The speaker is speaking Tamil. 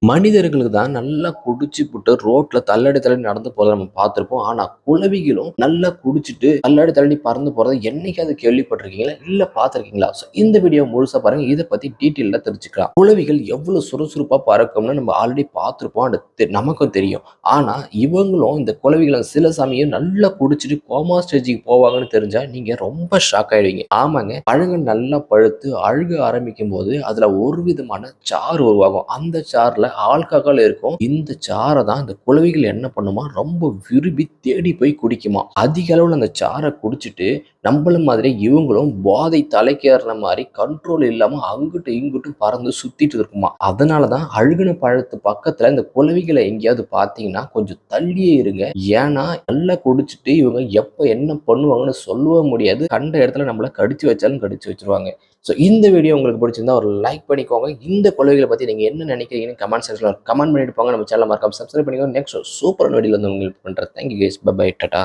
மனிதர்களுக்கு தான் நல்லா குடிச்சு புட்டு ரோட்ல தள்ளடி தள்ளி நடந்து போறத நம்ம பார்த்துருப்போம். ஆனா குளவிகளும் நல்லா குடிச்சிட்டு தள்ளடி தள்ளி பறந்து போறத என்னைக்காவது கேள்விப்பட்டிருக்கீங்களா? இல்ல பார்த்துருக்கீங்களா? இந்த வீடியோ முழுசா பாருங்க. இதை பத்தி டீட்டெயில தெரிஞ்சுக்கலாம். குளவிகள் எவ்வளவு சுறுசுறுப்பா பறக்கும்னு நம்ம ஆல்ரெடி பார்த்துருப்போம். தெ- நமக்கும் தெரியும். ஆனா இவங்களும் இந்த குளவிகளை சில சமயம் நல்லா குடிச்சிட்டு கோமா ஸ்டேஜுக்கு போவாங்கன்னு தெரிஞ்சா நீங்க ரொம்ப ஷாக் ஆயிடுவீங்க. ஆமாங்க. பழங்கள் நல்லா பழுத்து அழுக ஆரம்பிக்கும் போது அதுல ஒரு விதமான சாறு உருவாகும். அந்த சாறுல ஆல்கஹால் இருக்கும். இந்த சாரை தான் இந்த குழவிகள் என்ன பண்ணுமா? ரொம்ப விரும்பி தேடி போய் குடிக்குமா? அதிக அளவில் அந்த சாரை குடிச்சிட்டு நம்மள மாதிரி இவங்களும் போதை தலைக்கேறின மாதிரி கண்ட்ரோல் இல்லாமல் அங்கிட்டு இங்கிட்டும் பறந்து சுத்திட்டு இருக்குமா? அதனால தான் அழுகுன பழத்து பக்கத்தில் இந்த குழவிகளை எங்கேயாவது பார்த்தீங்கன்னா கொஞ்சம் தள்ளியே இருங்க. ஏன்னா நல்லா குடிச்சிட்டு இவங்க எப்போ என்ன பண்ணுவாங்கன்னு சொல்லவே முடியாது. கண்ட இடத்துல நம்மளை கடிச்சு வச்சாலும் கடிச்சு வச்சிருவாங்க. ஸோ இந்த வீடியோ உங்களுக்கு பிடிச்சிருந்தா ஒரு லைக் பண்ணிக்கோங்க. இந்த குழவிகளை பற்றி நீங்கள் என்ன நினைக்கிறீங்கன்னு கமெண்ட் கமெண்ட் செக்ஷனில் கமெண்ட் பண்ணிட்டு போங்க. நம்ம சேனல் மறக்காம சப்ஸ்கிரைப் பண்ணிக்கோங்க. நெக்ஸ்ட் சூப்பர் வீடியோவில் வந்து உங்களுக்கு பண்ணுறேன் தேங்க்யூ கேஸ் பை டாட்டா